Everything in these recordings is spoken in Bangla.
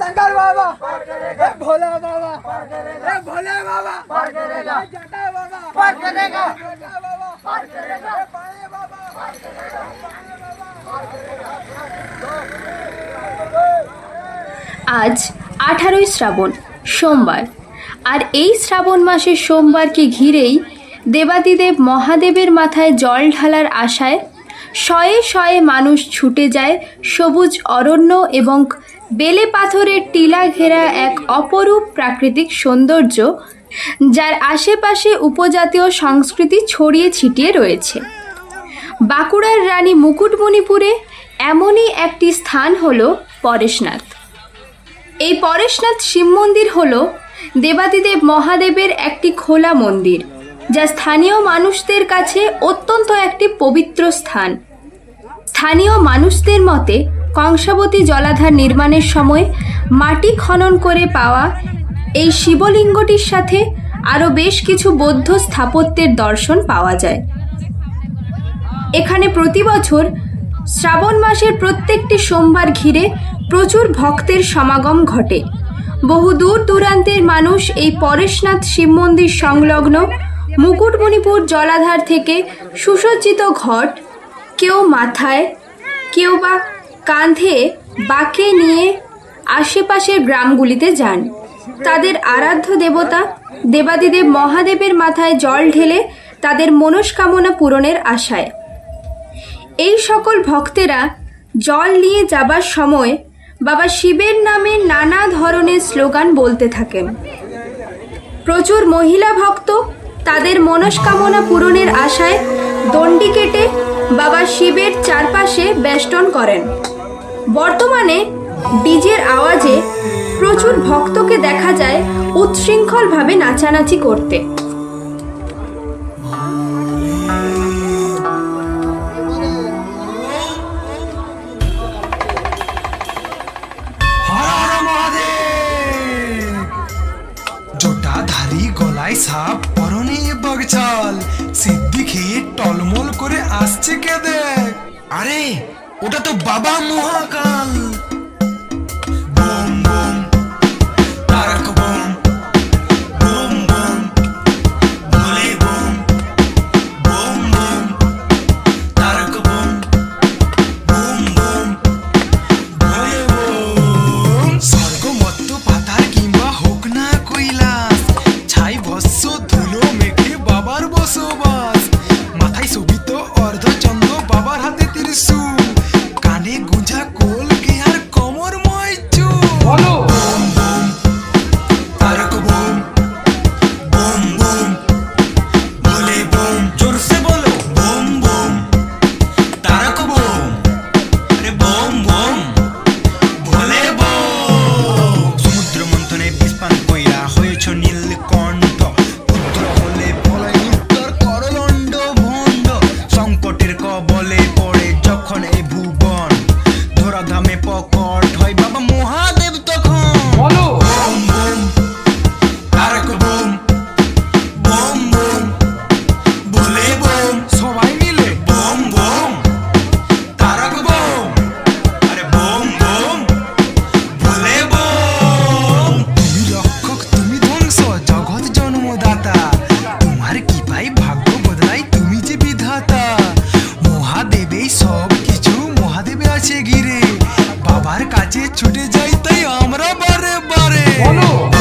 शंकर बाबा ए भोला बाबा ए भोले बाबा ए जटा बाबा पार करेगा जटा बाबा पार करेगा ए पाए बाबा আজ আঠারোই শ্রাবণ সোমবার আর এই শ্রাবণ মাসের সোমবারকে ঘিরেই দেবাদিদেব মহাদেবের মাথায় জল ঢালার আশায় শয়ে শয়ে মানুষ ছুটে যায় সবুজ অরণ্য এবং বেলে পাথরের টিলা ঘেরা এক অপরূপ প্রাকৃতিক সৌন্দর্য, যার আশেপাশে উপজাতীয় সংস্কৃতি ছড়িয়ে ছিটিয়ে রয়েছে। বাঁকুড়ার রানী মুকুটমণিপুরে এমনই একটি স্থান হল পরেশনাথ। এই পরেশনাথ শিব মন্দির হল দেবাদিদেব মহাদেবের একটি খোলা মন্দির, যা স্থানীয় মানুষদের কাছে অত্যন্ত একটি পবিত্র স্থান। স্থানীয় মানুষদের মতে কংসাবতী জলাধার নির্মাণের সময় মাটি খনন করে পাওয়া এই শিবলিঙ্গটির সাথে আরও বেশ কিছু বৌদ্ধ স্থাপত্যের দর্শন পাওয়া যায়। এখানে প্রতি বছর শ্রাবণ মাসের প্রত্যেকটি সোমবার ঘিরে প্রচুর ভক্তের সমাগম ঘটে। বহু দূর দূরান্তের মানুষ এই পরেশনাথ শিব মন্দির সংলগ্ন মুকুটমণিপুর জলাধার থেকে সুসজ্জিত ঘট কেউ মাথায়, কেউ বা কাঁধে বাঁকে নিয়ে আশেপাশের গ্রামগুলিতে যান। তাদের আরাধ্য দেবতা দেবাদিদেব মহাদেবের মাথায় জল ঢেলে তাদের মনস্কামনা পূরণের আশায়। এই সকল ভক্তেরা জল নিয়ে যাবার সময় বাবা শিবের নামে নানা ধরনের স্লোগান বলতে থাকেন। প্রচুর মহিলা ভক্ত তাদের মনস্কামনা পূরণের আশায় দণ্ডি কেটে বাবা শিবের চারপাশে বেষ্টন করেন। বর্তমানে ডিজের আওয়াজে প্রচুর ভক্তকে দেখা যায় উচ্ছৃঙ্খলভাবে নাচানাচি করতে। জটাধারী গলায় সাপ, পরনে বাগচাল সিদ্ধি খেয়ে টলমল করে আসছে কে দেখ আরে ওটা তো বাবা মহাকাল। ছুটে যাই তাই আমরা বারে বারে। বলো।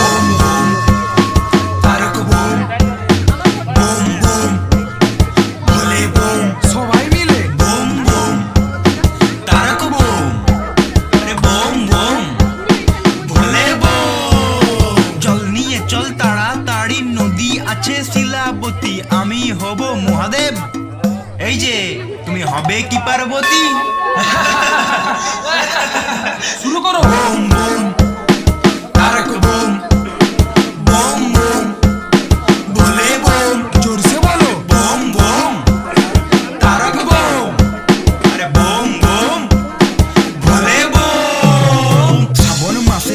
আছে শিলাবতী আমি হব মহাদেব। এই যে তুমি হবে কি পার্বতী?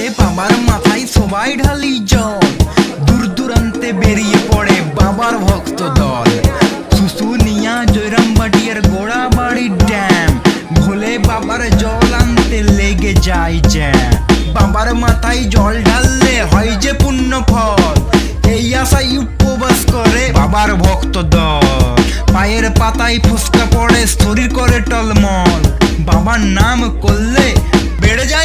বাবার মাথায় সবাই ঢালি জল। দূর দূরান্তে বেরিয়ে পড়ে বাবার ভক্ত দল। শুশু নিয়া জয়রাম বাটিয়ার গোড়া বাড়ি ড্যাম। ভোলে বাবার জল আনতে লেগে যায় জ্যাম। বাবার মাথায় জল ঢাললে হয় যে পুণ্য ফল। এই আশাই উপবাস করে বাবার ভক্ত দল। পায়ের পাতায় ফুসকা পড়ে শরীর করে টলমল। বাবার নাম করলে বেড়ে যায়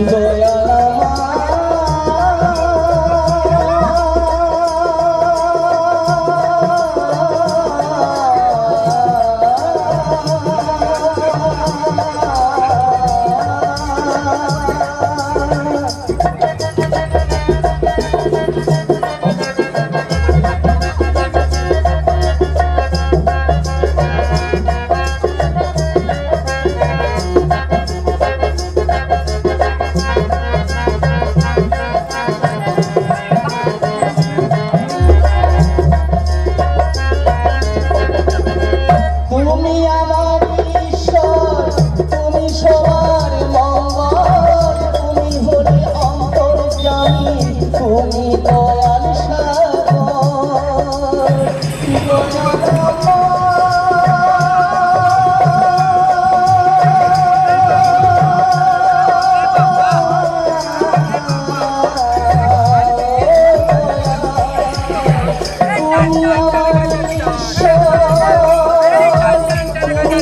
먼저